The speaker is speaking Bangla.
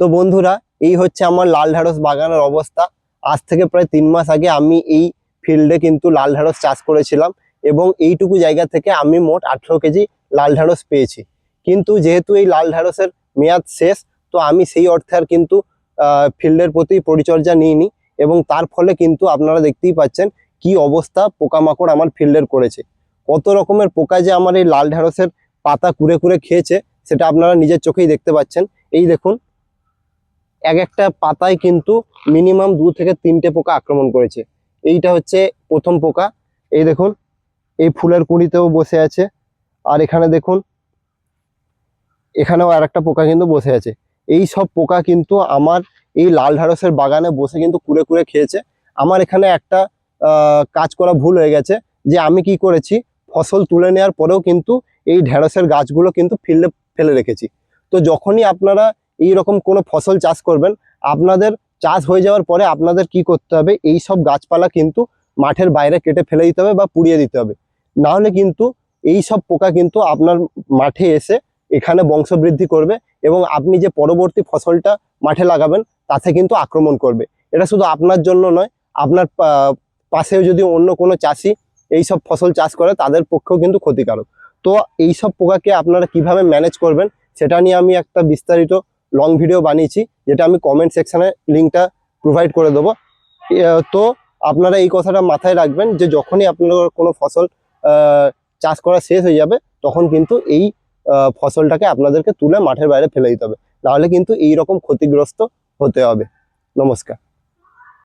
তো বন্ধুরা, এই হচ্ছে আমার লাল ঢ্যাঁড়স বাগানের অবস্থা। আজ থেকে প্রায় তিন মাস আগে আমি এই ফিল্ডে কিন্তু লাল ঢ্যাঁড়স চাষ করেছিলাম এবং এইটুকু জায়গা থেকে আমি মোট আঠেরো কেজি লাল ঢ্যাঁড়স পেয়েছি। কিন্তু যেহেতু এই লাল ঢ্যাঁড়সের মেয়াদ শেষ, তো আমি সেই অর্থে আর কিন্তু ফিল্ডের প্রতি পরিচর্যা নিইনি এবং তার ফলে কিন্তু আপনারা দেখতেই পাচ্ছেন কি অবস্থা পোকামাকড় আমার ফিল্ডের করেছে। কত রকমের পোকা যে আমার এই লাল ঢ্যাঁড়সের পাতা কুড়ে কুড়ে খেয়েছে, সেটা আপনারা নিজের চোখেই দেখতে পাচ্ছেন। এই দেখুন এক একটা পাতায় কিন্তু মিনিমাম দু থেকে তিনটে পোকা আক্রমণ করেছে। এইটা হচ্ছে প্রথম পোকা। এই দেখুন, এই ফুলের কুঁড়িতেও বসে আছে। আর এখানে দেখুন, এখানেও আর একটা পোকা কিন্তু বসে আছে। এই সব পোকা কিন্তু আমার এই লাল ঢ্যাঁড়সের বাগানে বসে কিন্তু কুড়ে কুড়ে খেয়েছে। আমার এখানে একটা কাজ করা ভুল হয়ে গেছে, যে আমি কি করেছি, ফসল তুলে নেওয়ার পরেও কিন্তু এই ঢ্যাঁড়সের গাছগুলো কিন্তু ফিল্ডে ফেলে রেখেছি। তো যখনই আপনারা এই রকম কোনো ফসল চাষ করবেন, আপনাদের চাষ হয়ে যাওয়ার পরে আপনাদের কি করতে হবে, এই সব গাছপালা কিন্তু মাঠের বাইরে কেটে ফেলে দিতে হবে বা পুড়িয়ে দিতে হবে। না হলে কিন্তু এই সব পোকা কিন্তু আপনার মাঠে এসে এখানে বংশবৃদ্ধি করবে এবং আপনি যে পরবর্তী ফসলটা মাঠে লাগাবেন, তাতে কিন্তু আক্রমণ করবে। এটা শুধু আপনার জন্য নয়, আপনার পাশেও যদি অন্য কোনো চাষি এই সব ফসল চাষ করে, তাদের পক্ষেও কিন্তু ক্ষতিকারক। তো এই সব পোকাকে আপনারা কীভাবে ম্যানেজ করবেন, সেটা নিয়ে আমি একটা বিস্তারিত লং ভিডিও বানিয়েছি, যেটা আমি কমেন্ট সেকশানে লিঙ্কটা প্রোভাইড করে দেবো। তো আপনারা এই কথাটা মাথায় রাখবেন যে যখনই আপনার কোনো ফসল চাষ করা শেষ হয়ে যাবে, তখন কিন্তু এই ফসলটাকে আপনাদেরকে তুলে মাঠের বাইরে ফেলে দিতে হবে। নাহলে কিন্তু এই রকম ক্ষতিগ্রস্ত হতে হবে। নমস্কার।